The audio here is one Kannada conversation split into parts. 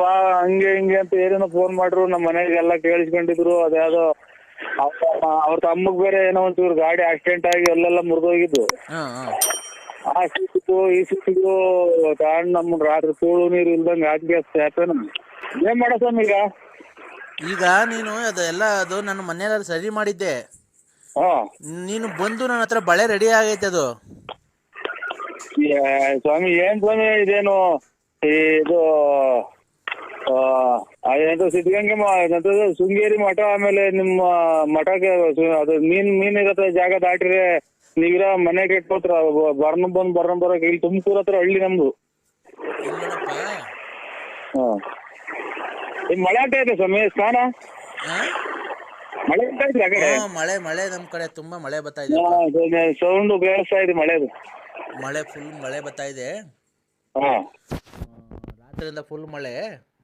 ಬಾ ಹಂಗೆ ಹಿಂಗೆ ಅಂತ ಏನೇನೋ ಫೋನ್ ಮಾಡ್ರು ನಮ್ಮ ಮನೆಗೆಲ್ಲ ಕೇಳಿಸ್ಕೊಂಡಿದ್ರು ಅದ್ಯಾವ್ದೋ ಅವ್ರ ತಮ್ಮಗ್ ಬೇರೆ ಏನೋ ಒಂಚೂರು ಗಾಡಿ ಆಕ್ಸಿಡೆಂಟ್ ಆಗಿ ಅಲ್ಲೆಲ್ಲ ಮುರಿದೋಗಿದ್ದು. ಆ ಸಿಕ್ಕಿತ್ತು ಈ ಸಿಕ್ಕಿತ್ತು ತಗೊಂಡ್ ನಮ್ಮ ರಾತ್ರಿ ತೂಳು ನೀರು ಇಲ್ದಂಗ ಹಾಕಿ ನಮ್ಗೆ ಏನ್ ಮಾಡೋ ಸ್ವಾಮಿ ಈಗ? ಈಗ ನೀನು ಅದೆಲ್ಲ ಅದು ನನ್ನ ಮನೆಯಲ್ಲಿ ಸರಿ ಮಾಡಿದ್ದೆ. ನೀನು ಬಂದು ನನ್ನ ಹತ್ರ ಬಳೆ ರೆಡಿ ಆಗೈತೆ ಅದು. ಸ್ವಾಮಿ ಏನ್ ಸ್ವಾಮಿ ಇದೇನು ಇದು ಆ, ಅದೇನಂತ ಸಿದ್ಧಗಂಗೆ ಶೃಂಗೇರಿ ಮಠ ಆಮೇಲೆ ನಿಮ್ಮ ಮಠಕ್ಕೆ ಸು- ಅದು ಮೀನ್ ಮೀನ್ ಇರತ್ತೆ ಜಾಗ ದಾಟಿದ್ರೆ ನೀವಿರ ಮನೆ ಕೆಟ್ಟೋತ್ರ ಬರ್ನ ಬಂದ್ ಬರ್ನ ಬರಕ್ ಇಲ್ಲಿ ತುಮಕೂರ್ ಹತ್ರ ಹಳ್ಳಿ ನಮ್ದು. ಇಲ್ಲಪ್ಪ ಹಾ. ಮಳೆ ಆಗ್ತಾ ಇದೆ ಸ್ವಾಮಿ ಸ್ನಾನ? ಮಳೆ ಆಗ್ತಾ ಇದೆ ಆ ಕಡೆ? ಮಳೆ ಮಳೆ ನಮ್ ಕಡೆ ತುಂಬಾ ಮಳೆ ಬರ್ತಾ ಇದೆ ಸೌಂಡ್ ಕೇಳಿಸ್ತಾ ಇದೆ ಮಳೆದು. ಮಳೆ ಫುಲ್ ಮಳೆ ಬರ್ತಾ ಇದೆ. ಹಾ. ರಾತ್ರಿಯಿಂದ ಫುಲ್ ಮಳೆ.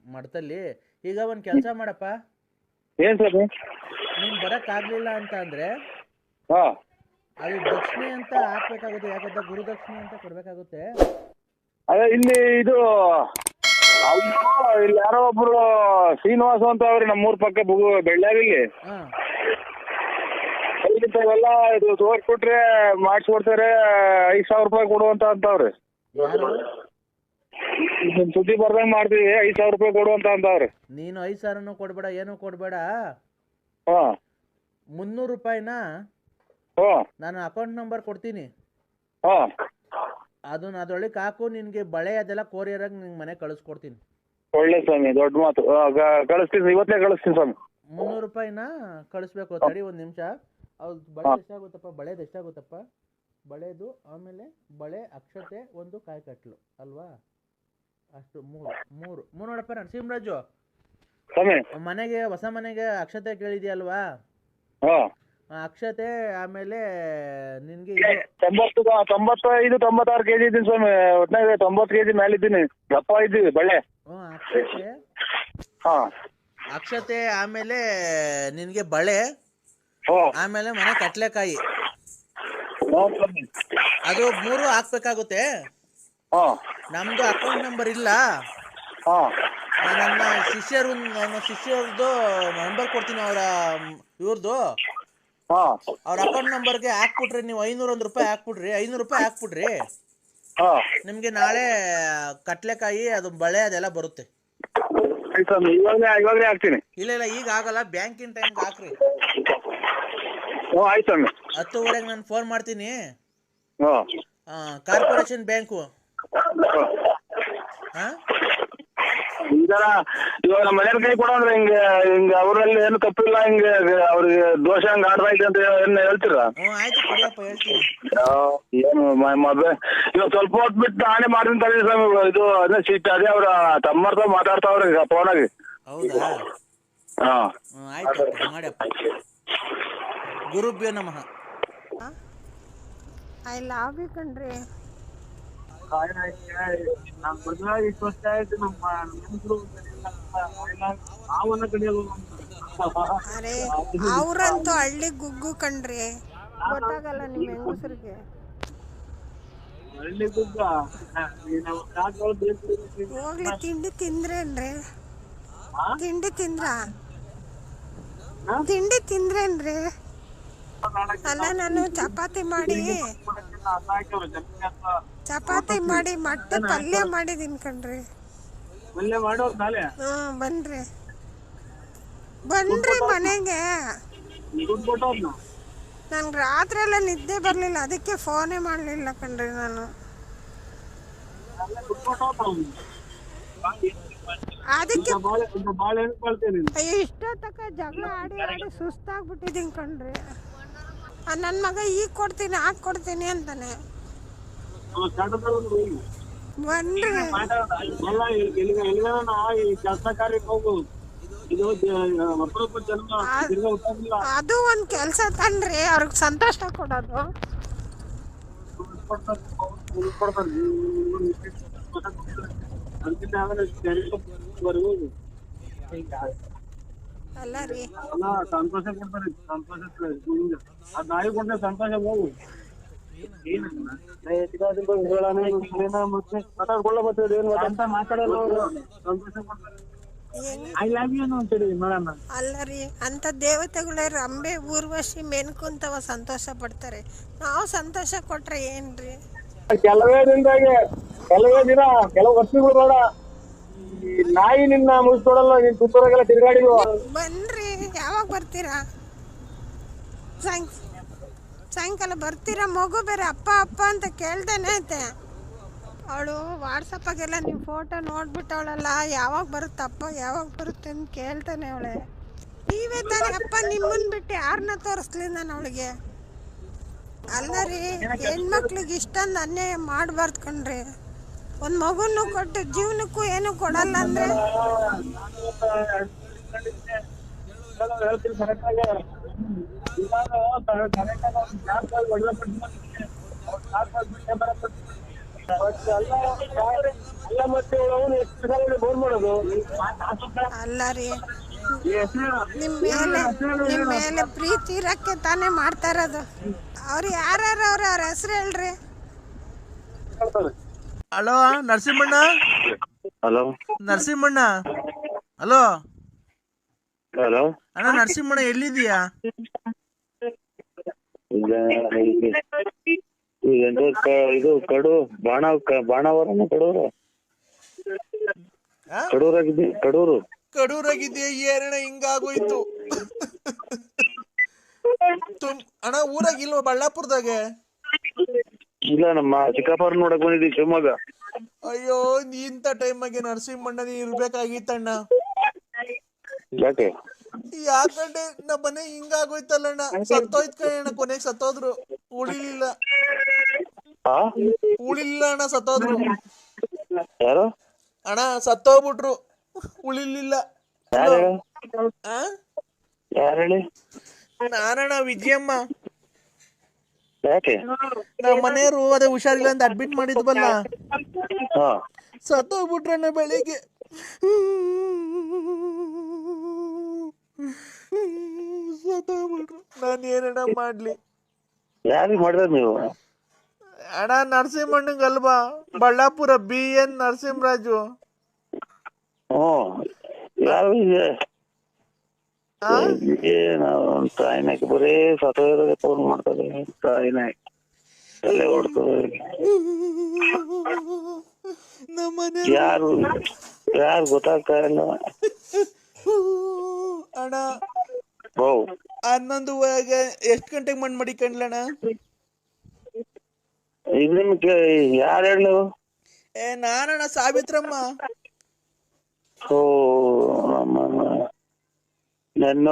ಮಠದಲ್ಲಿ. ಈಗ ಒಂದ್ ಕೆಲಸ ಮಾಡಪ್ಪ. ಏನ್ ಸ್ವಾಮಿ ಆಗ್ಲಿಲ್ಲ ಬರೋಕ್ಕಾಗಲಿಲ್ಲ ಅಂತ ಅಂದ್ರೆ ಹಾ. ಅದು ದಕ್ಷಿಣೆ ಅಂತ ಹಾಕ್ಬೇಕಾಗುತ್ತೆ ಯಾಕಂದ್ರೆ ಗುರುದಕ್ಷಿಣೆ ಅಂತ ಕೊಡ್ಬೇಕಾಗುತ್ತೆ. ಅದೇ ಇಲ್ಲಿ ಇದು ಅವ್ರು ಇಲ್ಲಿ ಯಾರೋ ಒಬ್ರು ಶ್ರೀನಿವಾಸ ಅಂತ ಅವ್ರಿ ನಮ್ಮೂರ್ ಪಕ್ಕ ಬುಗು ಬೆಳ್ಳಾರಿಲಿ. ಹಾಂ. ಇವೆಲ್ಲ ಇದು ತೋರ್ಸ್ಬಿಟ್ರೆ ಮಾಡಿಸ್ಕೊಡ್ತಾರೆ ಐದ್ ಸಾವಿರ ರೂಪಾಯಿ ಕೊಡುವಂತ ಅಂತವ್ರಿ. ಯಾರು? ನಿಮ್ ಸುದ್ದಿ ಬರ್ದಂಗ್ ಮಾಡ್ತೀವಿ ಐದ್ ಸಾವಿರ ರೂಪಾಯಿ ಕೊಡುವಂತ ಅಂತವ್ರಿ ನೀನು ಐದ್ ಸಾವಿರನೂ ಕೊಡ್ಬೇಡ ಏನೂ ಕೊಡ್ಬೇಡ. ಹಾ. ಮುನ್ನೂರು ರೂಪಾಯಿನ? ಹಾ. ನಾನು ಅಕೌಂಟ್ ನಂಬರ್ ಕೊಡ್ತೀನಿ. ಹಾ. ಅದನ್ನ ಅದ್ರೊಳಗೆ ಹಾಕು ನಿನ್ಗೆ ಬಳೆ ಅದೆಲ್ಲ ಕೊರಿಯರಾಗಿ ನಿಂಗೆ ಮನೆ ಕಳಿಸ್ಕೊಡ್ತೀನಿ. ಒಳ್ಳೆ ಸ್ವಾಮಿ ದೊಡ್ಡ ಮಾತು. ಆ, ಗ- ಕಳಿಸ್ತೀನಿ ಇವತ್ತೇ ಕಳಿಸ್ತೀನಿ ಸ್ವಾಮಿ. ಮುನ್ನೂರು ರೂಪಾಯಿನ? ಕಳಿಸ್ಬೇಕು ತಡಿ ಒಂದು ನಿಮಿಷ. ಅವ್ರ ಬಳೆ ಎಷ್ಟಾಗುತ್ತಪ್ಪ ಬಳೆದು ಎಷ್ಟಾಗುತ್ತಪ್ಪ ಬಳೆದು ಆಮೇಲೆ ಬಳೆ ಅಕ್ಷತೆ ಒಂದು ಕಾಯಿ ಕಟ್ಲು ಅಲ್ವಾ? ಅಷ್ಟು ಮೂರು ಮೂರು ಮೂರು ನೋಡಪ್ಪ ನರಸಿಂಹರಾಜು ಮನೆಗೆ ಹೊಸ ಮನೆಗೆ ಅಕ್ಷತೆ ಕೇಳಿದ್ಯಲ್ವಾ? ಅಕ್ಷತೆ ಆಮೇಲೆ ನಿನ್ಗೆ ತೊಂಬತ್ತು ತೊಂಬತ್ತೈದು ತೊಂಬತ್ತಾರು ಕೆಜಿ ಇದ್ದೀನಿ ಸ್ವಾಮಿ. ಒಟ್ನಾಗ ತೊಂಬತ್ತು ಕೆಜಿ ಮೇಲೆ ಇದ್ದೀನಿ. ದಪ್ಪ ಇದ್ದೀವಿ ಬಳ್ಳೆ. ಅಕ್ಷತೆ? ಹಾ. ಅಕ್ಷತೆ ಆಮೇಲೆ ನಿನ್ಗೆ ಬಳೆ ಆಮೇಲೆ ಮನೆ ಕಟ್ಲೆಕಾಯಿ ಅದು ಮೂರು ಹಾಕ್ಬೇಕಾಗುತ್ತೆ? ನಮ್ದು ಅಕೌಂಟ್ ನಂಬರ್ ಇಲ್ಲ. ನನ್ನ ಶಿಷ್ಯರು ನನ್ನ ಶಿಷ್ಯರದ್ದು ನಂಬರ್ ಕೊಡ್ತೀನಿ ಅವರ ಇವ್ರದ್ದು ಅವ್ರ ಅಕೌಂಟ್ ನಂಬರ್ಗೆ ಹಾಕ್ಬಿಟ್ರಿ ನೀವು ಐನೂರ ಒಂದು ರೂಪಾಯಿ ಹಾಕ್ಬಿಡ್ರಿ ಐನೂರು ರೂಪಾಯಿ ಹಾಕ್ಬಿಡ್ರಿ ನಿಮ್ಗೆ ನಾಳೆ ಕಟ್ಲೆಕಾಯಿ ಅದು ಬಳೆ ಅದೆಲ್ಲ ಬರುತ್ತೆ. ಇಲ್ಲ ಇಲ್ಲ ಈಗ ಆಗಲ್ಲ ಬ್ಯಾಂಕಿನ ಟೈಮ್ ಹಾಕ್ರಿ. ಹತ್ತುವರೆಗೆ ನಾನು ಫೋನ್ ಮಾಡ್ತೀನಿ. ಕಾರ್ಪೊರೇಷನ್ ಬ್ಯಾಂಕು ಇದರ ಇವಾಗ ನಮ್ಮ ಮನೆಯವ್ರ ಕೈ ಕೊಡೋ ಅಂದ್ರೆ ಹಿಂಗೆ ಹಿಂಗ ಅವರಲ್ಲಿ ಏನು ತಪ್ಪಿಲ್ಲ ಹಿಂಗ ಅವ್ರಿಗೆ ದೋಷ ಹಂಗ ಆಡ್ತಾ ಇದೆ ಅಂತ ಏನು ಹೇಳ್ತೀರಾ? ಆಯ್ತು ಕೊಡಿಯಪ್ಪ ಹೇಳ್ತೀನಿ. ಏನು ಮದ್ವೆ ಇವಾಗ ಸ್ವಲ್ಪ ಹೊತ್ತು ಬಿಟ್ಟು ನಾನೇ ಮಾಡ್ತೀನಿ ತಡಿ ಸ್ವಾಮಿ ಇದು ಅದೇ ಸೀಟ್ ಅದೇ ಅವ್ರ ತಮ್ಮರ್ತ ಮಾತಾಡ್ತಾವ್ರಿ ಈಗ ಫೋನಾಗಿ. ಹೌದಾ? ಹಾ. ಹ್ಞೂ ಆಯ್ತು ಗುರುಭ್ಯೋ ನಮಃ. ಐ ಲವ್ ಯು ಕಣ್ರಿ ಅರೆ, ಅವ್ರಂತೂ ಹಳ್ಳಿ ಗುಗ್ಗು ಕಣ್ರಿ. ಗೊತ್ತಾಗಲ್ಲ ನಿಮ್ಮ ಹೆಂಗಸರಿಗೆ. ಹೋಗ್ಲಿ, ತಿಂಡಿ ತಿಂದ್ರೇನ್ರಿ? ತಿಂಡಿ ತಿಂದ್ರ? ತಿಂಡಿ ತಿಂದ್ರೇನ್ರಿ? ಅಲ್ಲ, ನಾನು ಚಪಾತಿ ಮಾಡಿ ಚಪಾತಿ ಮಾಡಿ ಮೊಟ್ಟೆ ಪಲ್ಯ ಮಾಡಿದೀನಿ ಕಣ್ರಿ. ಪಲ್ಯ ಮಾಡೋ ನಾಳೆ ಹ್ಮ್ ಬನ್ರಿ. ಬನ್ರಿ ಮನೆಗೆ. ನನ್ ನನ್ಗೆ ರಾತ್ರಿ ಎಲ್ಲ ನಿದ್ದೆ ಬರಲಿಲ್ಲ ಅದಕ್ಕೆ ಫೋನೇ ಮಾಡಲಿಲ್ಲ ಕಣ್ರಿ ನಾನು. ಅದಕ್ಕೆ ಅಯ್ಯೋ ಜಗಳ ಆಡಿ ಆಡಿ ಸುಸ್ತಾಗ್ಬಿಟ್ಟಿದ್ದೀನಿ ಕಣ್ರಿ. ನನ್ನ ಮಗ ಈಗ ಕೊಡ್ತೀನಿ ಆಗ ಕೊಡ್ತೀನಿ ಅಂತಾನೆ. ಈ ಕೆಲಸ ಕಾರ್ಯಕ್ಕೆ ಹೋಗೋದು ಅದು ಒಂದು ಕೆಲಸ ತನ್ರಿ ಅವ್ರಿಗೆ ಸಂತೋಷ ಕೊಡೋದು. ಅಲ್ಲ ರೀ. ಸಂತೋಷ ಕೊಡ್ತಾರೆ ಸಂತೋಷ ಆ ನಾಯಿ ಕೊಟ್ಟರೆ ಸಂತೋಷ ಹೋಗು. ಅಲ್ಲ ರೀ ಅಂತ ದೇವತೆಗಳ ರಂಬೆ ಊರ್ವಶಿ ಮೆನ್ಕುಂತವ ಸಂತೋಷ ಪಡ್ತಾರೆ. ನಾವು ಸಂತೋಷ ಕೊಟ್ರೆ ಏನ್ರಿ? ಕೆಲವೇ ದಿನದಾಗೆ ಕೆಲವೇ ದಿನ ಕೆಲವು ವರ್ಷಗಳು ಬೇಡ. ನಾಯಿ ನಿನ್ನ ಮುಗಿಸ್ಕೊಡಲ್ಲ ನೀನ್ ಸುತ್ತೂರಾಗೆಲ್ಲ ತಿರುಗಾಡಿದ್ವು ಬನ್ರಿ ಯಾವಾಗ ಬರ್ತೀರಾ? ಸಾಯಂಕ್ ಸಾಯಂಕಾಲ ಬರ್ತೀರಾ? ಮಗು ಬೇರೆ ಅಪ್ಪ ಅಪ್ಪ ಅಂತ ಕೇಳ್ದೇನೆ ಐತೆ. ಅವಳು ವಾಟ್ಸಪ್ಪಾಗೆಲ್ಲ ನೀವು ಫೋಟೋ ನೋಡ್ಬಿಟ್ಟವಳಲ್ಲ, ಯಾವಾಗ ಬರುತ್ತಪ್ಪ ಯಾವಾಗ ಬರುತ್ತೆ ಅಂತ ಕೇಳ್ತಾನೆ ಅವಳೆ. ನೀವೇ ತಾನೆ ಅಪ್ಪ ನಿಮ್ಮನ್ನ ಬಿಟ್ಟು ಯಾರನ್ನ ತೋರಿಸ್ಲಿ ನಾನು ಅವಳಿಗೆ? ಅಲ್ಲ ರೀ, ಹೆಣ್ಮಕ್ಳಿಗೆ ಇಷ್ಟೊಂದು ಅನ್ಯಾಯ ಮಾಡಬಾರ್ದು ಕಣ್ರಿ. ಒಂದು ಮಗುನು ಕೊಟ್ಟು ಜೀವನಕ್ಕೂ ಏನು ಕೊಡಲ್ಲ ಅಂದ್ರೆ? ಅಲ್ಲ ಮತ್ತೆ ಅವನು ಎಷ್ಟು ಸಲ ಮಾಡೋದು ಅಲ್ಲ ರೀ ನಿಮ್ಮ ಮೇಲೆ ನಿಮ್ಮ ಮೇಲೆ ಪ್ರೀತಿ ಇರಕ್ಕೆ ತಾನೇ ಮಾಡ್ತಾ ಇರೋದು. ಅವ್ರು ಯಾರು ಅವ್ರ ಅವ್ರ ಹೆಸರು ಹೇಳ್ರಿ. ಹಲೋ ನರಸಿಂಹಣ್ಣ? ಹಲೋ. ನರಸಿಂಹಣ್ಣ? ಹಲೋ? ಹಲೋ. ಅಣ್ಣ ನರಸಿಂಹಣ್ಣ ಎಲ್ಲಿದೀಯಾ ಈಗ ಇದು ಕ- ಇದು ಕಡು ಬಾಣ ಬಾಣಾವರನ ಕಡೂರ? ಆ? ಕಡೂರು? ಕಡೂರಾಗಿದ್ದೆ ಏರಣ ಹಿಂಗಾಗೋಯ್ತು. ತುಮ್ ಅಣ್ಣ ಊರಾಗ ಇಲ್ವಾ ಬಳ್ಳಾಪುರದಾಗೆ? ಇಲ್ಲ ನಮ್ಮ ಚಿಕ್ಕಪ್ಪವ್ರ ನೋಡಕ್ ಬಂದಿದ್ದೀವಿ ಶಿವಮೊಗ್ಗ. ಅಯ್ಯೋ ಇಂಥ ಟೈಮಾಗೆ ನರಸಿಂಹಣ್ಣ ನೀ ಇರ್ಬೇಕಾಗಿತ್ತಣ್ಣ. ಯಾಕೆ? ಯಾಕಂದ್ರೆ ನಮ್ಮ ಮನೆ ಹಿಂಗಾಗೋಯ್ತಲ್ಲಣ್ಣ. ಸತ್ತೋಯ್ತ್ ಕಣ ಕೊನೆಗೆ ಸತ್ತೋದ್ರು. ಉಳಿಲಿಲ್ಲ. ಉಳಿಲಿಲ್ಲ ಅಣ್ಣ ಸತ್ತೋದ್ರು. ಯಾರು? ಅಣ್ಣ ಸತ್ತೋಗ್ಬಿಟ್ರು. ಉಳಿಲಿಲ್ಲ. ಹೇಳು? ನಾನಣ್ಣ ವಿಜಯಮ್ಮ. ನಮ್ಮ ಮನೆಯವರು ಅದೇ ಹುಷಾರಿಲ್ಲ ಅಂತ ಅಡ್ಮಿಟ್ ಮಾಡಿದ್ವಲ್ಲ. ಸತ್ತೋಗ್ಬಿಟ್ರಣ್ಣ ಬೆಳಿಗ್ಗೆ. ಸತ್ತೋಗ್ಬಿಟ್ರು ನಾನು ಏನಣ್ಣ ಮಾಡ್ಲಿ? ಯಾರಿಗ್ ಮಾಡಿದ್ರ ನೀವು? ಅಣ್ಣ ನರಸಿಂಹಣ್ಣಂಗಲ್ವಾ Ballapura B N Narasimharaju. Hmm. ಯಾರು ಇದೆ? ಆ? ತಾಯಿನಾಕಿ ಬರೀ ಸತ್ತೋದ್ರೆ ಫೋನ್ ಮಾಡ್ತಾರೆ. ತಾಯಿನಾಕಿ ತಲೆ ಹೊಡ್ತದೆ ನಮ್ಮ ಯಾರು? ಯಾರು ಗೊತ್ತಾಗ್ತಾ ಇಲ್ಲ. ಅಣ್ಣ. ಓ ಹನ್ನೊಂದು ಎಷ್ಟು ಗಂಟೆಗೆ ಮಣ್ಣು ಮಡಿಕೊಂಡ್ಲಣ್ಣ ಇದು ನಿಮ್ಗೆ ಯಾರು ಹೇಳು ಏ ನಾನಣ್ಣ ಸಾವಿತ್ರಮ್ಮ. ಓ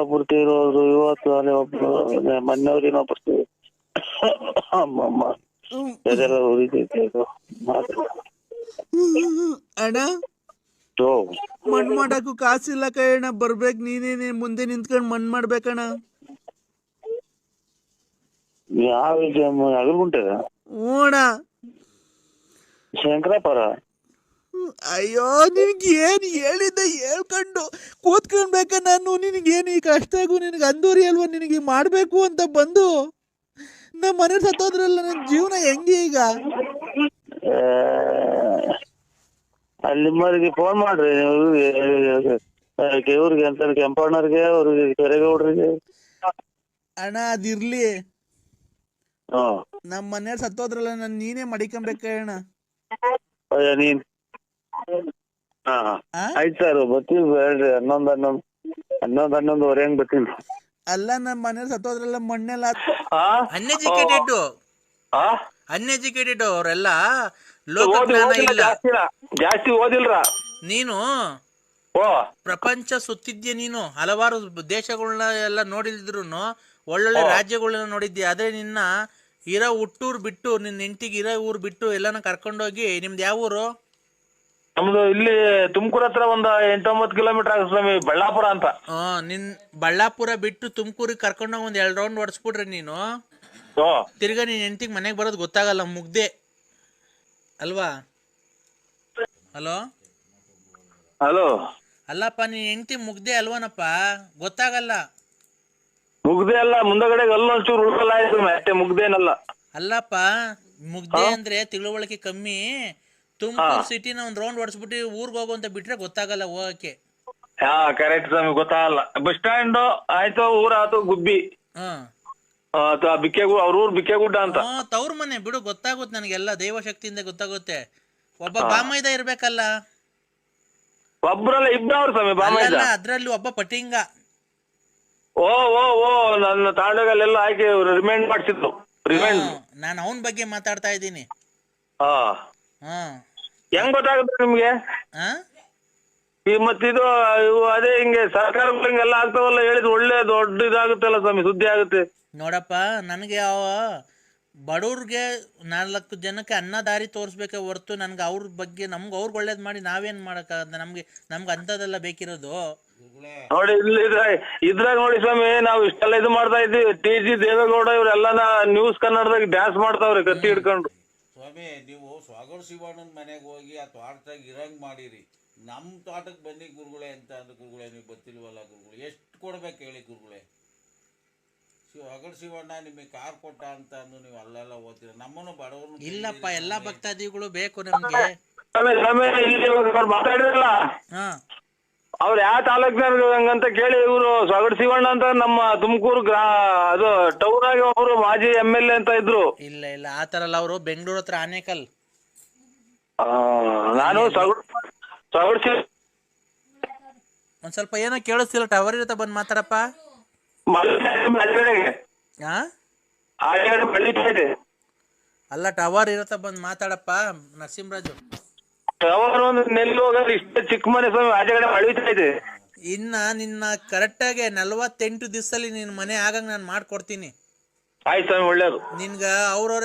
ಪೂರ್ತಿ ಇರೋದು ಇವತ್ತು ಅಲ್ಲಿ ಒಬ್ರು ಮೊನ್ನೆವ್ರು ಇನ್ನೊಬ್ರು ಅಮ್ಮಮ್ಮ. ಹ್ಮ್. ಅದೆಲ್ಲ ಉರಿತೈತೆ ಇದು. ಮಾತು. ಅಣ್ಣ? ಓ ಮಣ್ಣು ಮಾಡಕ್ಕೂ ಕಾಸಿಲ್ಲ ಕಣ ಬರ್ಬೇಕು ನೀನೇನೆ ಮುಂದೆ ನಿಂತ್ಕೊಂಡು ಮಣ್ಣು ಮಾಡ್ಬೇಕಣ ಯಾವ ಶಂಕರಪ್ಪರ ಅಯ್ಯೋ ನಿನ್ಗೆ ಏನು ಹೇಳಿದ್ದೆ ಹೇಳ್ಕೊಂಡು ಕೂತ್ಕೊಂಡ್ಬೇಕ ನಾನು. ನಿನಗೇನು ಈ ಕಷ್ಟಗೂ ನಿನಗೆ ಅಂದೂರಿ ಅಲ್ವಾ? ನಿನಗೆ ಮಾಡಬೇಕು ಅಂತ ಬಂದು. ನಮ್ಮ ಮನೆ ಸತ್ತೋದ್ರಲ್ಲ ನನ್ನ ಜೀವನ ಹೆಂಗೆ ಈಗ? ಅಲ್ಲಿ ನಿಮ್ಮವರಿಗೆ ಫೋನ್ ಮಾಡ್ರಿ ನೀವು ಇವ್ರಿಗೆ ಅಂತ ಕೆಂಪಣ್ಣವ್ರಿಗೆ ಅವ್ರಿಗೆ ಕೆರೆಗೌಡ್ರಿಗೆ. ಅಣ್ಣ ಅದಿರ್ಲಿ. ನಮ್ ನಮ್ಮ ಮನೆಯವ್ರು ಸತ್ತೋದ್ರಲ್ಲ ನನ್ ನೀನೇ ಮಡಿಕೊಂಬೇಕ ಅಣ್ಣ. ಅಯ್ಯ ನೀನ್. ಹಾ? ಆಯ್ತು ಸರ್ ಬರ್ತೀವಿ ಹೇಳ್ರಿ ಹನ್ನೊಂದ್ ಹನ್ನೊಂದ್ ಹನ್ನೊಂದ್ ಹನ್ನೊಂದುವರೆ ಹಂಗ್ ಬರ್ತೀನಿ ಅಲ್ಲ ನಮ್ ಮನೆಯವ್ರು ಸತ್ತೋದ್ರಲ್ಲ ಮಣ್ಣೆಲ್ಲ ಆ? ಅನ್ಎಜುಕೇಟೆಡ್ ಅವರೆಲ್ಲ ಇಲ್ಲ. ಜಾಸ್ತಿನ ಜಾಸ್ತಿ ಓದಿಲ್ರ? ನೀನು ಓ. ಪ್ರಪಂಚ ಸುತ್ತಿದ್ಯ ನೀನು? ಹಲವಾರು ದೇಶಗಳನ್ನ ಎಲ್ಲ ನೋಡಿದ್ರು ಒಳ್ಳೊಳ್ಳೆ ರಾಜ್ಯಗಳನ್ನ ನೋಡಿದ್ಯ? ಆದ್ರೆ ನಿನ್ನ ಇರೋ ಹುಟ್ಟೂರು ಬಿಟ್ಟು ನಿನ್ನ ಹೆಂಡತಿಗೆ ಇರೋ ಊರು ಬಿಟ್ಟು ಎಲ್ಲಾನ ಕರ್ಕೊಂಡೋಗಿ ನಿಮ್ದು ಯಾವ ಊರು? ನಮ್ದು ಇಲ್ಲಿ ತುಮಕೂರ್ ಹತ್ರ ಒಂದ್ ಎಂಟೊಂಬತ್ತು ಕಿಲೋಮೀಟರ್ ಆಗುತ್ತೆ ಸ್ವಾಮಿ ಬಳ್ಳಾಪುರ ಅಂತ. ಆ, ನಿನ್ ಬಳ್ಳಾಪುರ ಬಿಟ್ಟು ತುಮಕೂರಿಗೆ ಕರ್ಕೊಂಡೋಗಿ ಒಂದು ಎರಡು ರೌಂಡ್ ಹೊಡ್ಸ್ಬಿಟ್ರೆ ನೀನು. ಓ ತಿರ್ಗಾ ನೀನ್ ಹೆಂಡತಿಗೆ ಮನೆಗೆ ಬರೋದು ಗೊತ್ತಾಗಲ್ಲ ಮುಗ್ದೆ. ಅಲ್ವಾ? ಹಲೋ? ಹಲೋ? ಅಲ್ಲಪ್ಪ ನೀನ್ ಹೆಂಡತಿ ಮುಗ್ದೆ ಅಲ್ವನಪ್ಪ? ಗೊತ್ತಾಗಲ್ಲ. ಮುಗ್ದೆ ಅಲ್ಲ ಮುಂದಗಡೆ ಅಲ್ಲೊಂಚೂರು ಉಳ್ಕಲ್ಲ ಆಯ್ತು ಮತ್ತೆ ಮುಗ್ದೇನಲ್ಲ. ಅಲ್ಲಪ್ಪ ಮುಗ್ದೆ ಅಂದ್ರೆ ತಿಳುವಳಿಕೆ ಕಮ್ಮಿ. ತುಮಕೂರು ಸಿಟಿನ ಒಂದ್ ರೌಂಡ್ ಹೊಡ್ಸ್ಬಿಟ್ಟು ಊರ್ಗ್ ಹೋಗು ಅಂತ ಬಿಟ್ರೆ ಗೊತ್ತಾಗಲ್ಲ ಹೋಗಕ್ಕೆ. ಹಾ ಕರೆಕ್ಟ್ ಸ್ವಾಮಿ ಗೊತ್ತಾಗಲ್ಲ. ಬಸ್ ಸ್ಟ್ಯಾಂಡ್ ಆಯ್ತು ಊರ ಆತು ಗುಬ್ಬಿ. ಹಾ. ಬಿಕ್ಕೆಗು ಅವ್ರ ಊರ್ ಬಿಕ್ಕೆಗುಡ್ಡ ಅಂತ. ತವ್ರ ಮನೆ ಬಿಡು ಗೊತ್ತಾಗುತ್ತೆ ನನಗೆಲ್ಲ ದೈವಶಕ್ತಿಯಿಂದ ಗೊತ್ತಾಗುತ್ತೆ. ಒಬ್ಬ ಬಾಮೈದ ಇರ್ಬೇಕಲ್ಲ. ಒಬ್ರಲ್ಲ ಅವ್ರ ಸ್ವಾಮಿ ಬಾಮೈದ. ಅಲ್ಲಲ್ಲ ಅದ್ರಲ್ಲಿ ಒಬ್ಬ ಪಟಿಂಗ. ಓ ಓ ಓ ನನ್ನ ತಾಂಡಗಲ್ಲೆಲ್ಲ ಹಾಕಿ ರಿಮೈಂಡ್ ಮಾಡ್ಸಿದ್ರು. ರಿಮೈಂಡ್ ನಾನು ಅವನ ಬಗ್ಗೆ ಮಾತಾಡ್ತಾ ಇದ್ದೀನಿ. ಹಾ. ಹಾ. ಹೆಂಗ್ ಗೊತ್ತಾಗುತ್ತೆ ನಿಮ್ಗೆ? ಹಾ ಈ ಮತ್ತಿದು ಇವು ಅದೇ ಹಿಂಗೆ ಸರ್ಕಾರಗಳು ಹಿಂಗೆಲ್ಲ ಆಗ್ತಾವಲ್ಲ ಹೇಳಿದ್ ಒಳ್ಳೆ ದೊಡ್ಡ ಇದಾಗುತ್ತಲ್ಲ ಸ್ವಾಮಿ ಸುದ್ದಿ ಆಗುತ್ತೆ. ನೋಡಪ್ಪ ನನಗೆ ಅವ ಬಡವ್ರಿಗೆ ನಾಲ್ಕು ಜನಕ್ಕೆ ಅನ್ನ ದಾರಿ ತೋರಿಸ್ಬೇಕೆ ಹೊರ್ತು ನನ್ಗೆ ಅವ್ರ ಬಗ್ಗೆ ನಮ್ಗೆ ಅವ್ರಿಗೆ ಒಳ್ಳೇದು ಮಾಡಿ ನಾವೇನು ಮಾಡೋಕ್ಕಾಗತ್ತೆ? ನಮಗೆ ನಮ್ಗೆ ಅಂಥದ್ದೆಲ್ಲ ಬೇಕಿರೋದು? ನೋಡಿ ಇಲ್ಲಿ ಇದ್ರಾಗ ಇದ್ರಾಗ ನೋಡಿ ಸ್ವಾಮಿ ನಾವು ಇಷ್ಟೆಲ್ಲ ಇದು ಮಾಡ್ತಾ ಇದ್ವಿ ಟಿ ಜಿ ದೇವೇಗೌಡ ಇವರೆಲ್ಲ ನ್ಯೂಸ್ ಕನ್ನಡದಾಗ ಡ್ಯಾನ್ಸ್ ಮಾಡ್ತಾವ್ರೆ ಕತ್ತಿ ಹಿಡ್ಕೊಂಡು. ಸ್ವಾಮಿ ನೀವು ಸ್ವಾಗರ್ ಶಿವಣ್ಣನ ಮನೆಗೆ ಹೋಗಿ ಆ ಇರಂಗ್ ಮಾಡಿರಿ. ನಮ್ಮ ತೋಟಕ್ಕೆ ಬನ್ನಿ ಗುರುಗಳೇ ಅಂತ ಅಂದ್ರೆ ಗುರುಗಳೇ ನೀವು ಗೊತ್ತಿಲ್ವಲ್ಲ ಗುರುಗಳು? ಎಷ್ಟು ಕೊಡ್ಬೇಕು ಹೇಳಿ ಗುರುಗಳೇ? ಸ್ವಾಗರ್ ಶಿವಣ್ಣ ನಿಮಗೆ ಕಾರ್ ಕೊಟ್ಟ ಅಂತ ಅಂದು ನೀವು ಅಲ್ಲೆಲ್ಲ ಓದ್ತೀರ? ನಮ್ಮನ್ನು ಬಡವರು ಇಲ್ಲಪ್ಪ ಎಲ್ಲಾ ಭಕ್ತಾದಿಗಳು ಬೇಕು ನಮಗೆ. ಮಾತಾಡಿರಲ್ಲ ಹಾ. ಅವ್ರು ಯಾವ ತಾಲೂಕಿನಂತ ಕೇಳಿ ಇವರು ಸಗಡ್ ಶಿವಣ್ಣ ಅಂತ ನಮ್ಮ ತುಮಕೂರು ಗ್ರಾ ಅದು ಟೌನ್ ಆಗಿ ಒಬ್ರು ಮಾಜಿ ಎಂ ಎಲ್ ಎ ಅಂತ ಇದ್ರು. ಇಲ್ಲ ಇಲ್ಲ ಆ ಥರ ಅಲ್ಲ ಅವರು. ಬೆಂಗಳೂರು ಹತ್ರ ಆನೇಕಲ್. ಆ, ನಾನು ಸೊಗಡ್ ಒಂದ್ ಸ್ವಲ್ಪ ಏನೋ ಕೇಳಿಸ್ತಿಲ್ಲ ಟವರ್ ಇರುತ್ತೆ ಬಂದ್ ಮಾತಾಡಪ್ಪ. ಹಾ ಅಲ್ಲ ಟವರ್ ಇರತ್ತ ಬಂದ್ ಮಾತಾಡಪ್ಪ ನರಸಿಂಹರಾಜು. ಟವರ್ ಒಂದು ನೆಲ್ಲು ಇಷ್ಟ ಚಿಕ್ಕ ಮನೆ ಸ್ವಾಮಿ ಆಚೆಗಡೆ ಇದೆ. ಇನ್ನ ನಿನ್ನ ಕರೆಕ್ಟಾಗಿ ನಲವತ್ತೆಂಟು ದಿವಸದಲ್ಲಿ ನಿನ್ನ ಮನೆ ಆಗಂಗ್ ನಾನು ಮಾಡ್ಕೊಡ್ತೀನಿ. ಆಯ್ತು ಸ್ವಾಮಿ ಒಳ್ಳೇದು. ನಿನ್ಗ ಅವ್ರವ್ರ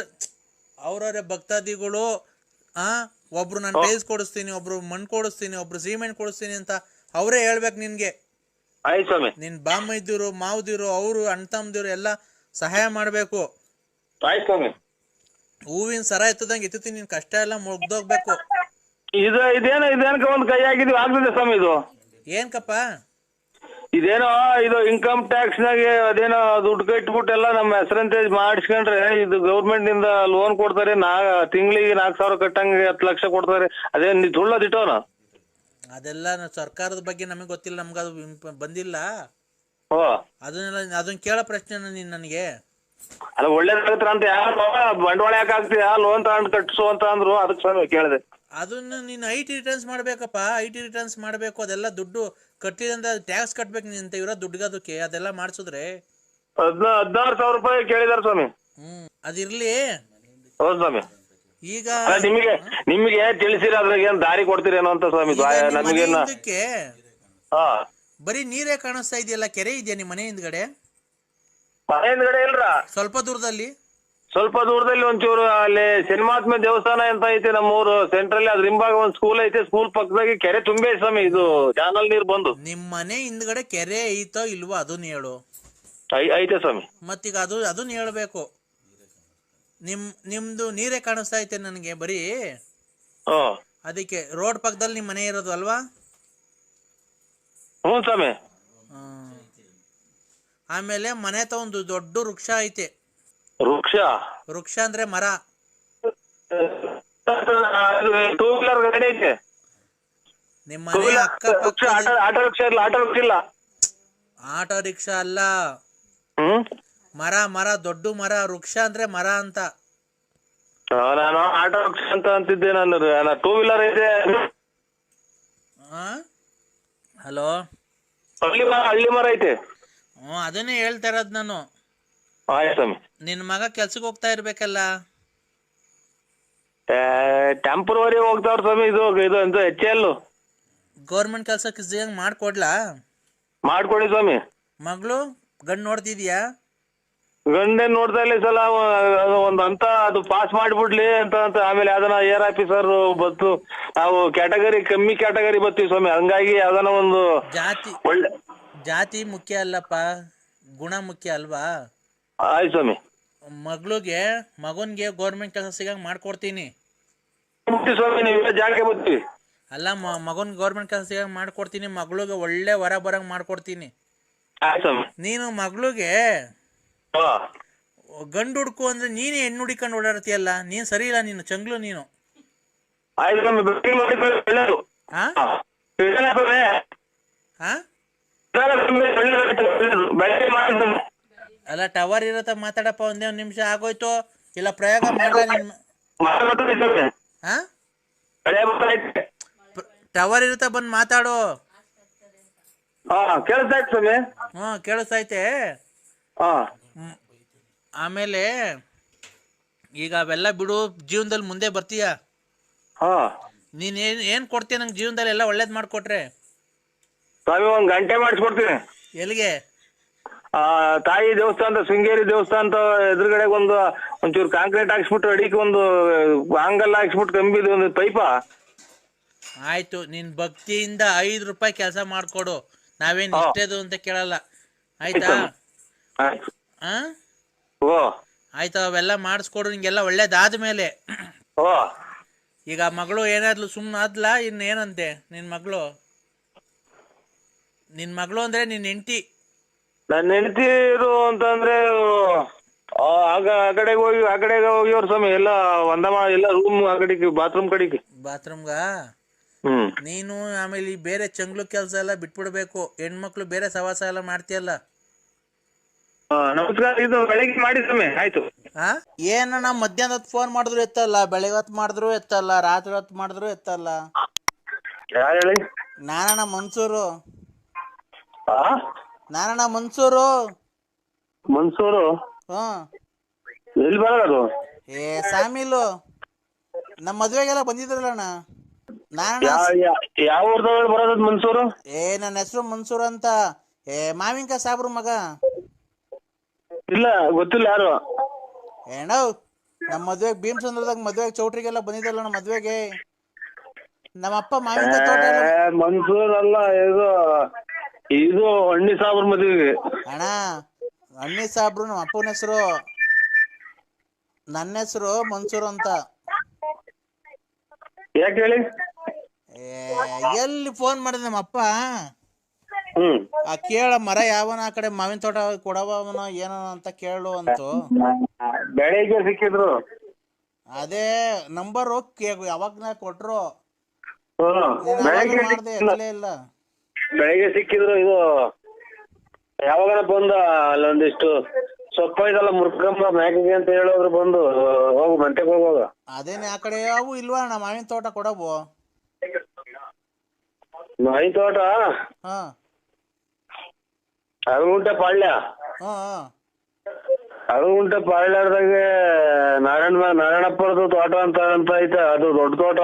ಅವ್ರವ್ರ ಭಕ್ತಾದಿಗಳು ಆ? ಒಬ್ರು ನಾನು ಟೈಲ್ಸ್ ಕೊಡಿಸ್ತೀನಿ ಒಬ್ರು ಮಣ್ಣು ಕೊಡಿಸ್ತೀನಿ ಒಬ್ರು ಸಿಮೆಂಟ್ ಕೊಡಿಸ್ತೀನಿ ಅಂತ ಅವರೇ ಹೇಳ್ಬೇಕು ನಿನ್ಗೆ. ನಿನ್ ಸ್ವಾಮಿ. ಇದ್ದಿರು ಮಾವ್ದಿರು ಅವರು ಅಣ್ತಮ್ಮದಿರು ಎಲ್ಲ ಸಹಾಯ ಮಾಡಬೇಕು. ಹೂವಿನ ಸರ ಎತ್ತದಂಗೆ ಎತ್ತೀನಿ ನಿನ್ ಕಷ್ಟ ಎಲ್ಲ ಮುಗ್ದೋಗ್ಬೇಕು. ಇದು ಇದೇನೋ ಇದೇನಕ ಒಂದು ಕೈ ಆಗಿದ್ವಿ ಆಗ್ತದೆ ಸ್ವಾಮಿ ಇದು. ಏನ್ಕಪ್ಪ? ಇದೇನೋ ಇದು ಇನ್ಕಮ್ ಟ್ಯಾಕ್ಸ್ ನಾಗೆ ಅದೇನೋ ದುಡ್ಡು ಕಟ್ಬಿಟ್ಟು ಎಲ್ಲ ನಮ್ಮ ಹೆಸರಂತೆ ಮಾಡಿಸ್ಕೊಂಡ್ರೆ ಇದು ಗೌರ್ಮೆಂಟ್ನಿಂದ ಲೋನ್ ಕೊಡ್ತಾರೆ ನಾ ತಿಂಗಳಿಗೆ ನಾಲ್ಕು ಸಾವಿರ ಕಟ್ಟಂಗೆ ಹತ್ತು ಲಕ್ಷ ಕೊಡ್ತಾರೆ. ಅದೇ ನೀ ಸುಳ್ಳದಿಟ್ಟವನ ಅದೆಲ್ಲ ನ- ಸರ್ಕಾರದ ಬಗ್ಗೆ ನಮಗೆ ಗೊತ್ತಿಲ್ಲ ನಮ್ಗೆ ಅದು ಇಂಪ- ಬಂದಿಲ್ಲ. ಓ ಅದನ್ನೆಲ್ಲ ಅದನ್ನ ಕೇಳೋ ಪ್ರಶ್ನೆ ನೀನು ನನಗೆ. ಅಲ್ಲ ಒಳ್ಳೇದಾಗತ್ರ ಅಂತ ಯಾರು ಬಂಡವಾಳ ಯಾಕೆ ಆಗ್ತೀಯಾ ಲೋನ್ ತಗೊಂಡು ಕಟ್ಸು ಅಂತ ಅಂದ್ರು ಅದಕ್ಕೆ ಸ್ವಾಮಿ ಕೇಳಿದೆ. ಅದನ್ನ ನೀನು ಐ ಟಿ ರಿಟರ್ನ್ಸ್ ಮಾಡಬೇಕಪ್ಪ. ಐ ಟಿ ರಿಟರ್ನ್ಸ್ ಮಾಡಬೇಕು. ಅದೆಲ್ಲ ದುಡ್ಡು ಕಟ್ಟಿದಂತ ಟ್ಯಾಕ್ಸ್ ಕಟ್ಬೇಕು ನೀನು ಅಂತ ಇರೋ ದುಡ್ಡಿಗೋದಕ್ಕೆ. ಅದೆಲ್ಲ ಮಾಡಿಸಿದ್ರೆ? ಹದ್ನ ಹದಿನಾರು ಸಾವಿರ ರೂಪಾಯಿ ಕೇಳಿದಾರ ಸ್ವಾಮಿ. ಹ್ಮ್. ಅದಿರ್ಲಿ? ಹೌದು ಸ್ವಾಮಿ. ಈಗ ನಿಮಗೆ ನಿಮಗೆ ತಿಳಿಸಿರ ಅದ್ರಾಗ ಏನ್ ದಾರಿ ಕೊಡ್ತೀರೇನೋ ಅಂತ ಸ್ವಾಮಿ ನಮಗೇನ ಹಾ. ಬರೀ ನೀರೇ ಕಾಣಿಸ್ತಾ ಇದೆಯಲ್ಲ ಕೆರೆ ಇದೆಯಾ ನಿಮ್ಮ ಮನೆ ಹಿಂದ್ಗಡೆ? ಮನೆ ಹಿಂದ್ಗಡೆ ಇಲ್ರ? ಸ್ವಲ್ಪ ದೂರದಲ್ಲಿ. ಸ್ವಲ್ಪ ದೂರದಲ್ಲಿ ಒಂಚೂರು ಅಲ್ಲಿ ಸಿನಿಮಾತ್ಮ ದೇವಸ್ಥಾನ ಅಂತ ಐತೆ ನಮ್ಮೂರು ಸೆಂಟ್ರಲ್ಲಿ ಅದ್ರ ಹಿಂಭಾಗ ಒಂದ್ ಸ್ಕೂಲ್ ಐತೆ. ಸ್ಕೂಲ್ ಪಕ್ಕದಾಗೆ ಕೆರೆ ತುಂಬೆ ಸ್ವಾಮಿ. ಇದು ಜಾನಲ್ ನೀರ್ ಬಂದು. ನಿಮ್ಮ ಮನೆ ಹಿಂದ್ಗಡೆ ಕೆರೆ ಐತೋ ಇಲ್ವೋ ಅದನ್ನ ಹೇಳು. ಐ- ಐತೆ ಸ್ವಾಮಿ. ಮತ್ತೀಗ ಅದು ಅದನ್ನ ಹೇಳ್ಬೇಕು. ನಿಮ್ ನಿಮ್ದು ನೀರೇ ಕಾಣಿಸ್ತಾ ಐತೆ ನನಗೆ ಬರೀ? ಓ ಅದಕ್ಕೆ ರೋಡ್ ಪಕ್ಕದಲ್ಲಿ ನಿಮ್ಮ ಮನೆ ಇರೋದು ಅಲ್ವಾ? ಹ್ಞೂ ಸ್ವಾಮಿ. ಹ್ಮ್. ಆಮೇಲೆ ಮನೆ ಹತ್ರ ಒಂದು ದೊಡ್ಡ ವೃಕ್ಷ ಐತೆ. ವೃಕ್ಷ? ವೃಕ್ಷ ಅಂದ್ರೆ ಮರ. ಟೂ ವೀಲರ್ ಗಾಡಿ ಐತೆ. ನಿಮ್ಮ ಮನೆ ವೀಲರ್ ಅಕ್ಕಪಕ್ಕ ವೃಕ್ಷ ಆಟೋ ಆಟೋ ರಿಕ್ಷಾ ಇಲ್ಲ ಆಟೋ ರಿಕ್ಷಾ ಇಲ್ಲ. ಆಟೋ ರಿಕ್ಷಾ ಅಲ್ಲ. ಹ್ಮ್? ಮರ ಮರ ದೊಡ್ಡ ಮರ ವೃಕ್ಷ ಅಂದ್ರೆ ಮರ ಅಂತ. ಆ, ನಾನು ಆಟೋ ರಿಕ್ಷಾ ಅಂತ ಅಂತಿದ್ದೆ ನಾನು. ಟೂ ವೀಲರ್ ಐತೆ ಹಲೋ? ಹಳ್ಳಿ ಮರ ಹಳ್ಳಿ ಮರ ಐತೆ. ಹ್ಮ್ ಅದನ್ನೇ ಹೇಳ್ತಾ ಇರೋದು ನಾನು. ಆಯ್ತು. ಸ್ವಾಮಿ ನಿನ್ನ ಮಗ ಕೆಲ್ಸಕ್ಕೆ ಹೋಗ್ತಾ ಇರ್ಬೇಕಲ್ಲ? ಟೆಂಪ್ರವರಿ ಹೋಗ್ತಾವ್ರ ಸ್ವಾಮಿ ಇದು ಇದು ಅಂತ ಎಚ್ ಎಲ್? ಗೌರ್ಮೆಂಟ್ ಕೆಲ್ಸಕ್ಕೆ ಹೆಂಗ್ ಮಾಡ್ಕೊಡ್ಲಾ? ಮಾಡ್ಕೊಡಿ ಸ್ವಾಮಿ. ಮಗಳು ಗಂಡು ನೋಡ್ತಿದ್ಯಾ? ಗಂಡೇನ್ ನೋಡ್ತಾ ಇಲ್ಲ ಈ ಸಲ ಒಂದು ಅದು ಒಂದ್ ಅಂತ ಅದು ಪಾಸ್ ಮಾಡ್ಬಿಡ್ಲಿ ಅಂತ ಅಂತ ಆಮೇಲೆ ಯಾವ್ದನ ಏರ್ ಆಫೀಸರ್ ಬತ್ತು ನಾವು ಕ್ಯಾಟಗರಿ ಕಮ್ಮಿ ಕ್ಯಾಟಗರಿ ಬರ್ತೀವಿ ಸ್ವಾಮಿ. ಹಂಗಾಗಿ ಯಾವ್ದನ ಒಂದು ಜಾತಿ ಒಳ್ಳೆ ಜಾತಿ ಮುಖ್ಯ ಅಲ್ಲಪ್ಪ ಗುಣ ಮುಖ್ಯ ಅಲ್ವಾ? ಆಯ್ತು ಸ್ವಾಮಿ. ಮಗಳಿಗೆ ಮಗನ್ಗೆ ಗೌರ್ಮೆಂಟ್ ಕೆಲಸ ಸಿಗಂಗ್ ಮಾಡ್ಕೊಡ್ತೀನಿ. ಬರ್ತೀವಿ ಸ್ವಾಮಿ ನೀವು ಜಾಗಕ್ಕೆ ಬರ್ತೀವಿ ಅಲ್ಲ ಮಗನ್ ಗೌರ್ಮೆಂಟ್ ಕೆಲಸ ಸಿಗಂಗ್ ಮಾಡ್ಕೊಡ್ತೀನಿ ಮಗಳಿಗೆ ಒಳ್ಳೆ ವರ ಬರಂಗ್ ಮಾಡ್ಕೊಡ್ತೀನಿ. ಆಯ್ತು ಸ್ವಾಮಿ. ನೀನು ಮಗಳಿಗೆ ಹಾ. ಗಂಡು ಹುಡ್ಕು ಅಂದ್ರೆ ನೀನೇ ಹೆಣ್ಣು ಹುಡಿಕೊಂಡು ಓಡಾಡ್ತೀಯಲ್ಲ ನೀನ್ ಸರಿ ಇಲ್ಲ ನೀನು ಚಂಗ್ಲು ನೀನು. ಆಯ್ತು ಸ್ವಾಮಿ ಬೆಳಗ್ಗೆ ಮಾಡಿದ್ರೆ ಒಳ್ಳೇದು ಹಾ? ಹಾ. ಬೆಳಗ್ಗೆ ಅಲ್ಲ ಟವರ್ ಇರತ್ತ ಮಾತಾಡಪ್ಪ ಒಂದೇ ಒಂದ್ ನಿಮಿಷ ಆಗೋಯ್ತು. ಇಲ್ಲ ಪ್ರಯೋಗ. ಹಾ? ಬೆಳೆ ಬರ್ತಾಯ್ತೆ. ಟವರ್ ಇರುತ್ತ ಬಂದು ಮಾತಾಡು. ಹ ಕೇಳಿಸ್ತಾ ಇತ್ತು ಸ್ವಾಮಿ. ಹ್ಞೂ ಕೇಳಿಸ್ತೈತೆ ಆಮೇಲೆ ಈಗ ಅವೆಲ್ಲ ಬಿಡು ಜೀವನದಲ್ಲಿ ಮುಂದೆ ಬರ್ತೀಯ? ನೀನ್ ಏನ್ ಏನ್ ಏನು ಕೊಡ್ತೀಯ ನಂಗೆ ಜೀವನದಲ್ಲಿ ಎಲ್ಲ ಒಳ್ಳೇದ್ ಮಾಡ್ಕೊಟ್ರೆ? ಸ್ವಾಮಿ ಒಂದ್ ಗಂಟೆ ಮಾಡಿಸ್ಕೊಡ್ತೀನಿ. ಎಲ್ಲಿಗೆ? ಆ ತಾಯಿ ದೇವಸ್ಥಾನ ಶೃಂಗೇರಿ ದೇವಸ್ಥಾನದ ಎದುರುಗಡೆ ಒಂದು ಒಂಚೂರು ಕಾಂಕ್ರೀಟ್ ಹಾಕ್ಸ್ಬಿಟ್ಟು ಅಡಿಗೆ ಒಂದು ಆಂಗಲ್ ಹಾಕ್ಸ್ಬಿಟ್ಟು ಕಂಬಿದ ಒಂದು ಪೈಪ. ಆಯ್ತು ನಿನ್ ಭಕ್ತಿಯಿಂದ ಐದು ರೂಪಾಯಿ ಕೆಲಸ ಮಾಡ್ಕೊಡು. ನಾವೇನ್ ಹಾ. ಇಷ್ಟೇದು ಅಂತ ಕೇಳಲ್ಲ. ಆಯ್ತಾ? ಆಯ್ತು. ಆ? ಓ. ಆಯ್ತಾ ಅವೆಲ್ಲ ಮಾಡಿಸ್ಕೊಡು ನಿಂಗೆಲ್ಲ ಒಳ್ಳೇದಾದ್ಮೇಲೆ ಓ. ಈಗ ಮಗಳು ಏನಾದ್ಲು ಸುಮ್ಮನೆ ಆದ್ಲ ಇನ್ನೇನಂತೆ ನಿನ್ ಮಗಳು? ನಿನ್ ಮಗಳು ಅಂದ್ರೆ ನಿನ್ ಹೆಂಡತಿ. ನನ್ನ ಹೆಂಡತಿರು ಅಂತಂದ್ರೆ ಆ, ಆಗ ಆ ಕಡೆಗೆ ಹೋಗಿ ಆ ಕಡೆಗೆ ಹೋಗಿವ್ರ ಸ್ವಾಮಿ ಎಲ್ಲ ಒಂದ ಮಾ ಎಲ್ಲ ರೂಮ್ ಆ ಕಡೆಗೆ ಬಾತ್ರೂಮ್ ಕಡೆಗೆ. ಬಾತ್ರೂಮ್ಗ ಹ್ಮ್. ನೀನು ಆಮೇಲೆ ಈ ಬೇರೆ ಚಂಗ್ಲು ಕೆಲಸ ಎಲ್ಲ ಬಿಟ್ಬಿಡ್ಬೇಕು. ಹೆಣ್ಮಕ್ಳು ಬೇರೆ ಸವಾಸ ಎಲ್ಲ ಮಾಡ್ತೀಯಲ್ಲ? ಆ, ನಮಸ್ಕಾರ ಇದು ಬೆಳಿಗ್ಗೆ ಮಾಡಿ ಸ್ವಾಮಿ ಆಯ್ತು. ಆ? ಏನಣ್ಣ ಮಧ್ಯಾಹ್ನ ಹೊತ್ತು ಫೋನ್ ಮಾಡಿದ್ರು ಎತ್ತಲ್ಲ ಬೆಳಗ್ಗೆ ಹೊತ್ತು ಮಾಡಿದ್ರು ಎತ್ತಲ್ಲ ರಾತ್ರಿ ಹೊತ್ತು ಮಾಡಿದ್ರು ಎತ್ತಲ್ಲ? ಯಾರು ಹೇಳಿ? ನಾನಣ್ಣ ಮನ್ಸೂರು. ಆ? ನಾನಣ್ಣ ಮನ್ಸೂರು. ಮನ್ಸೂರು? ಹಾ. ಎಲ್ಲಿ ಬರೋದು ಏ ಸಾಮಿಲು ನಮ್ಮ ಮದುವೆಗೆಲ್ಲ ಬಂದಿದ್ರಲ್ಲಣ್ಣ ನಾನಣ್ಣ ಯಾವ ಊರ್ದವ್ರು ಬರೋದು ಮನ್ಸೂರು? ಏ ನನ್ನ ಹೆಸರು ಮನ್ಸೂರ್ ಅಂತ. ಏ ಮಾವಿನಕಾಯಿ ಸಾಬ್ರು ಮಗ. ಇಲ್ಲ ಗೊತ್ತಿಲ್ಲ ಯಾರು. ಏನೋ ನಮ್ಮ ಮದ್ವೆಗೆ ಭೀಮಚಂದ್ರದಾಗ ಮದ್ವೆಗೆ ಚೌಟ್ರಿಗೆಲ್ಲ ಬಂದಿದ್ದಲ್ಲ ನಮ್ಮ ಮದ್ವೆಗೆ. ನಮ್ಮ ಅಪ್ಪ ಮಾವಿನಕಾಯಿ ತೋಟ ಎಲ್ಲ ಮನ್ಸೂರ್ ಅಲ್ಲ ಇದು ಇದು ಹಣ್ಣಿ ಸಾಬ್ರ ಮದುವೆಗೆ ಅಣ್ಣ ಅಣ್ಣಿ ಸಾಬ್ರು ನಮ್ಮ ಅಪ್ಪನ ಹೆಸರು ನನ್ನ ಹೆಸರು ಮನ್ಸೂರ್ ಅಂತ. ಯಾಕೆ ಹೇಳಿ? ಏ, ಎಲ್ಲಿ ಫೋನ್ ಮಾಡಿದ ನಮ್ಮ ಅಪ್ಪ? ಹ್ಮ್. ಆ ಕೇಳ ಮರ ಯಾವನ ಆ ಕಡೆ ಮಾವಿನ ತೋಟ ಕೊಡವನ ಏನೋ ಅಂತ ಕೇಳು ಅಂತು. ಬೆಳಿಗ್ಗೆ ಸಿಕ್ಕಿದ್ರು. ಅದೇ ನಂಬರ್ ಯಾವಾಗ ಕೊಟ್ರು. ಹ್ಮ್. ನೀನ್ ಬೆಳಗ್ಗೆ ಅವಾಗ್ಲೂ ಮಾಡ್ದೆ ಸಿಕ್ಕಿಲ್ಲ. ಎತ್ತಲೇ ಇಲ್ಲ. ಬೆಳಿಗ್ಗೆ ಸಿಕ್ಕಿದ್ರು ಇದು ಯಾವಾಗ ಬಂದ ಅಲ್ಲೊಂದಿಷ್ಟು ಸೊಪ್ಪ ಇದಲ್ಲ ಮುರ್ಕಂಬ ಮ್ಯಾಕಿಗೆ ಅಂತ ಹೇಳೋದ್ರು ಬಂದು ಹೋಗು ಮಂಟೆಗೆ ಹೋಗುವಾಗ. ಅದೇನೆ ಆ ಕಡೆ ಅವು ಇಲ್ವಾ? ಅಣ್ಣ ಮಾವಿನ ತೋಟ ಕೊಡಬು ಮೈ ತೋಟ? ಹಾ. ಅರಗುಂಟೆ ಪಾಳ್ಯ. ಹಾ ಹಾ. ಅರಗುಂಟೆ ಪಾಳ್ಯದಾಗೆ ನಾರಾಯಣ ನಾರಾಯಣಪ್ಪರದು ತೋಟ ಅಂತ ಅಂತ ಐತೆ. ಅದು ದೊಡ್ಡ ತೋಟ.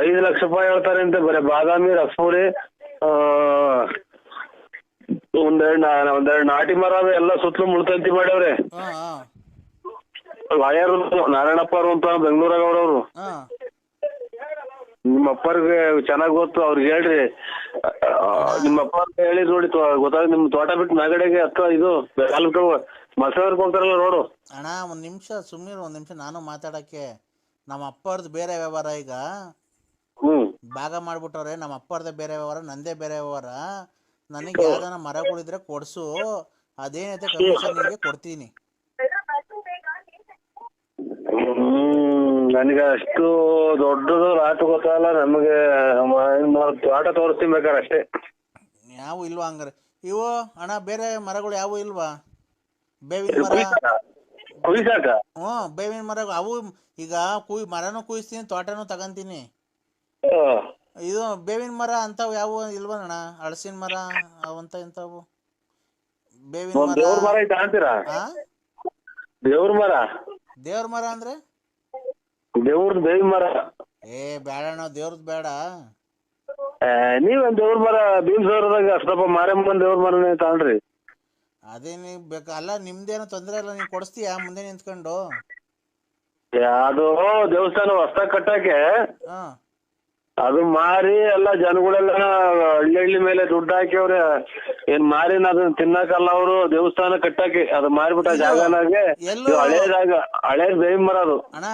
ಐದು ಲಕ್ಷ ರೂಪಾಯಿ ಹೇಳ್ತಾರೆ ಅಂತ ಬರೀ ಬಾದಾಮಿ ರಸಪುರಿ ಆ, ಒಂದೆರಡು ಒಂದೆರಡು ನಾಟಿ ಮರ ಎಲ್ಲ ಸುತ್ತಲೂ ಮುಳ್ತಂತಿ ಮಾಡ್ಯವ್ರೆ. ಹಾ ಲಾಯರ್ ನಾರಾಯಣಪ್ಪ ಅವ್ರು ಅಂತ ಬೆಂಗಳೂರಾಗ ಅವ್ರವ್ರು. ನಿಮ್ಮ ಅಪ್ಪರ್ಗೆ ಚೆನ್ನಾಗ್ ಗೊತ್ತು ಅವ್ರಿಗೆ ಹೇಳ್ರಿ. ನಿಮ್ಮ ಅಪ್ಪ ಹೇಳಿ ನೋಡಿ ಗೊತ್ತಾಗ ನಿಮ್ ತೋಟ ಬಿಟ್ಟು ನಗಡೆಗೆ ಹತ್ತ ಇದು ಮಸವರ್ಕ್ ಹೋಗ್ತಾರಲ್ಲ ನೋಡು ಅಣ್ಣ ಒಂದ್ ನಿಮಿಷ ಸುಮ್ಮನೆ ಒಂದ್ ನಿಮಿಷ ನಾನು ಮಾತಾಡಕ್ಕೆ. ನಮ್ಮ ಅಪ್ಪರ್ದು ಬೇರೆ ವ್ಯವಹಾರ ಈಗ. ಭಾಗ ಮಾಡ್ಬಿಟ್ಟವ್ರೆ ನಮ್ಮ ಅಪ್ಪರ್ದೆ ಬೇರೆ ವ್ಯವಹಾರ ನಂದೇ ಬೇರೆ ವ್ಯವಹಾರ. ನನಗೆ ಯಾವ್ದಾನ ಮರಗಳಿದ್ರೆ ಕೊಡ್ಸು ಅದೇನೈತೆ ಕಮಿಷನ್ ನಿಮಗೆ ಕೊಡ್ತೀನಿ. ನನಗೆ ಅಷ್ಟು ದೊಡ್ಡದು ರಾಟು ಗೊತ್ತಲ್ಲ ನಮಗೆ ಆಟ ತೋರಿಸ್ತೀನಿ ಬೇಕಾರೆ ಅಷ್ಟೇ. ಯಾವ ಇಲ್ವಾ ಹಂಗಾರೆ? ಇವು ಅಣ್ಣ ಬೇರೆ ಮರಗಳು ಯಾವ ಇಲ್ವಾ? ಬೇವಿನ ಮರ? ಕುಯ್ಸಾಕ? ಹ್ಞೂ ಬೇವಿನ ಮರ ಅವು ಈಗ ಕುಯ್ ಮರನು ಕುಯ್ಸ್ತೀನಿ ತೋಟನು ತಗಂತೀನಿ. ಇದು ಬೇವಿನ ಮರ ಅಂತ ಯಾವ ಇಲ್ವಣ್ಣ ಹಳಸಿನ ಮರ ಅವಂತ ಇಂತಾವು ಬೇವಿನ ಮರ ದೇವ್ರ ಮರ ಐತೆ ಅಂತೀರಾ? ಆ? ದೇವ್ರ ಮರ? ದೇವ್ರ ಮರ ಅಂದ್ರೆ? ದೇವ್ರದ್ ಬೇವಿನ ಮರ. ಏ ಬೇಡಣ್ಣ ದೇವ್ರದ್ ಬೇಡ ನೀವೇನ್ ದೇವ್ರ ಮರ ಭೀಮಸೌರದಾಗ ಅಷ್ಟಪ್ಪ ಮಾರಮ್ಮನ್ ದೇವ್ರ ಮರನೇ ತಗೊಂಡ್ರಿ ಅದೇ ನೀವು ಬೇಕು. ಅಲ್ಲ ನಿಮ್ದೇನು ತೊಂದರೆ ಇಲ್ಲ ನೀವು ಕೊಡಿಸ್ತೀಯಾ? ಮುಂದೆ ನಿಂತ್ಕೊಂಡು? ಅದು ದೇವಸ್ಥಾನ ಹೊಸ ಕಟ್ಟಕ್ಕೆ ಆ ಅದು ಮಾರಿ ಎಲ್ಲ ಜನಗಳೆಲ್ಲ ಹಳ್ಳಿ ಹಳ್ಳಿ ಮೇಲೆ ದುಡ್ಡು ಹಾಕಿವ್ರೆ. ಏನ್ ಮಾರಿನ ಅದನ್ನ ತಿನ್ನಕಲ್ಲ ಅವರು ದೇವಸ್ಥಾನ ಕಟ್ಟಕ್ಕೆ. ಅದು ಮಾರಿಬಿಟ್ಟ ಜಾಗನಾಗೆ. ಹಳೇದಾಗ ಇದು ಹಳೇ ಜಾಗ ಹಳೆ ಬೇವಿನ ಮರ ಅದು. ಅಣ್ಣ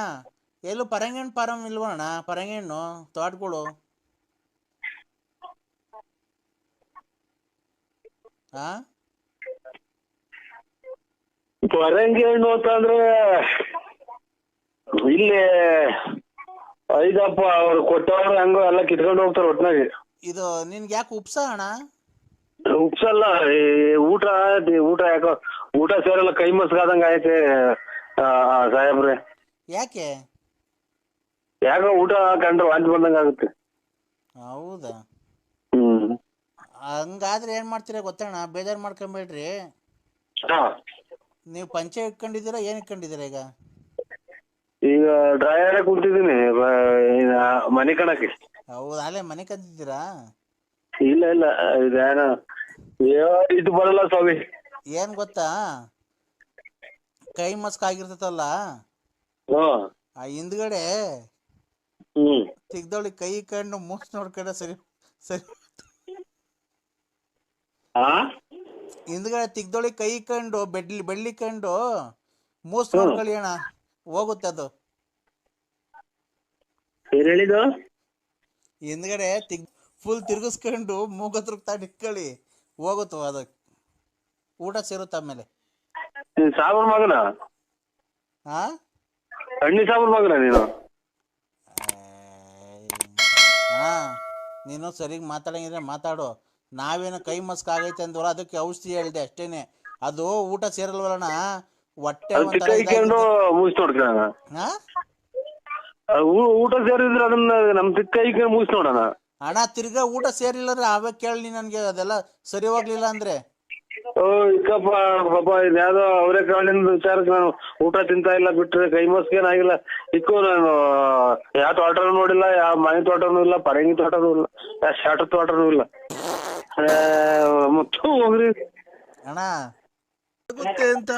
ಎಲ್ಲೂ ಪರಂಗಣ್ಣ ಪಾರಂ ಇಲ್ವಾ ಅಣ್ಣ? ತೋಟಗಳು. ಆ? ಪರಂಗಿ ಹಣ್ಣು ಅಂತಂದ್ರೆ ಇಲ್ಲಿ ಐದಪ್ಪ ಅವ್ರು ಕೊಟ್ಟವ್ರ ಹಂಗ ಎಲ್ಲ ಕಿತ್ಕೊಂಡು ಹೋಗ್ತಾರ ಒಟ್ನಾಗಿ ಇದು ನಿನ್ಗೆ ಯಾಕೆ ಉಪ್ಸ ಅಣ್ಣ? ಉಪ್ಸಲ್ಲ ಈ ಊಟ ದಿ- ಊಟ ಯಾಕೋ ಊಟ ಸೇರಲ್ಲ ಕೈ ಮಸ್ಗಾದಂಗ ಐತೆ ಆ, ಆ, ಸಾಹೇಬ್ರೆ. ಯಾಕೆ? ಯಾಕೋ ಊಟ ಕಂಡ್ರೆ ವಾಂತಿ ಬಂದಂಗ ಆಗುತ್ತೆ. ಹೌದಾ? ಹ್ಮ್. ಹಂಗಾದ್ರೆ ಏನು ಮಾಡ್ತೀರಾ ಗೊತ್ತಣ್ಣ? ಬೇಜಾರ್ ಮಾಡ್ಕೊಂಬೇಡ್ರಿ. ಹಾ. ನೀವು ಪಂಚೆ ಇಟ್ಕೊಂಡಿದ್ದೀರಾ ಏನ್ ಇಟ್ಕೊಂಡಿದ್ದೀರಾ ಈಗ? ಈಗ ಡ್ರೈಯರ್ ಕುಂತಿದ್ದೀನಿ ಮನಿ ಕಣಕ್ಕೆ. ಹೌದಾ ಅಲ್ಲೇ ಮನೆ ಕಂತಿದ್ದೀರಾ ಇಲ್ಲ ಇಲ್ಲ ಇದೇನ ಅಯ್ಯೋ, ಇದು ಬರಲ್ಲ ಸ್ವಾಮಿ. ಏನ್ ಗೊತ್ತಾ? ಕೈ ಮಸ್ಕ್ ಆಗಿರ್ತೈತಲ್ಲ? ಹ್ಮ್ ಆ ಹಿಂದ್ಗಡೆ ಹ್ಮ್. ತೆಗ್ದೊಳಿ ಕೈ ಕಂಡು ಮೂಸ್ ನೋಡ್ಕೊಂಡ್ರೆ ಸರಿ ಸರಿ ಆ? ಹಿಂದ್ಗಡೆ ತಿಗ್ದೊಳಿ ಕೈ ಕಂಡು ಬೆಡ್ಲಿ ಬೆಳ್ಳಿ ಕಂಡು ಮೂಸ್ ಮಾಡ್ಕೊಳ್ಳಿ ಅಣ್ಣ ಹೋಗುತ್ತೆ ಅದು. ಏನ್ ಹೇಳಿದ್ದು? ಹಿಂದ್ಗಡೆ ತಿಗ್ ಫುಲ್ ತಿರ್ಗಿಸ್ಕೊಂಡು ಮೂಗತ್ರ ತಾಂಡ್ ಇಟ್ಕೊಳ್ಳಿ ಹೋಗುತ್ತೋ ಅದು. ಊಟ ಸೇರುತ್ತೆ ಆಮೇಲೆ. ನೀನ್ ಸಾಬರ್ ಮಗನ? ಹಾ ಸಾಬರ್ ಮಗನ ನೀನು? ಹಾ ನೀನು ಸರಿಗ್ ಮಾತಾಡಂಗಿದ್ರೆ ಮಾತಾಡು. ನಾವೇನು ಕೈ ಮಸ್ಕ್ ಆಗೈತೆ ಅಂದ್ವಲ್ಲ ಅದಕ್ಕೆ ಔಷಧಿ ಹೇಳಿದೆ ಅಷ್ಟೇನೆ. ಅದು ಊಟ ಸೇರಲ್ವಲ್ಲಣ್ಣ? ಹೊಟ್ಟೆ ಒಂಥರ ಮುಗಿಸ್ ನೋಡ್ಕೊಳ್ಳೋಣ ಹಾ ಊ- ಊಟ ಸೇರಿದ್ರೆ ಅದನ್ನ ನಮ್ ತಿಕ್ಕ ಇಕ್ಕೊಂಡು ಮುಗಿಸ್ ನೋಡೋಣ. ಅಣ್ಣ ತಿರ್ಗಾ ಊಟ ಸೇರಿಲ್ಲ ಅಂದ್ರೆ ಅವೇ ಕೇಳಿ ನನ್ಗೆ ಅದೆಲ್ಲ ಸರಿ ಹೋಗ್ಲಿಲ್ಲ ಅಂದ್ರೆ? ಓ ಇಕ್ಕಪ್ಪ ಪಾಪ ಇದ್ಯಾವ್ದೋ ಅವರೇ ಕಾಳಿನ ವಿಚಾರಕ್ಕೆ ನಾನು ಊಟ ತಿಂತಾ ಇಲ್ಲ ಬಿಟ್ರೆ ಕೈ ಮಸ್ಕೇನಾಗಿಲ್ಲ ಇಕ್ಕು ನಾನು ಯಾವ ತೋಟನು ನೋಡಿಲ್ಲ ಯಾವ ಮನೆ ತೋಟನು ಇಲ್ಲ ಪರಂಗಿ ತೋಟನೂ ಇಲ್ಲ ಯಾವ ಶಾಟ ತೋಟನೂ ಇಲ್ಲ. ಆ, ಮತ್ತು ಹೋಗ್ರಿ. ಅಣ್ಣ ಗೊತ್ತೇ ಅಂತ.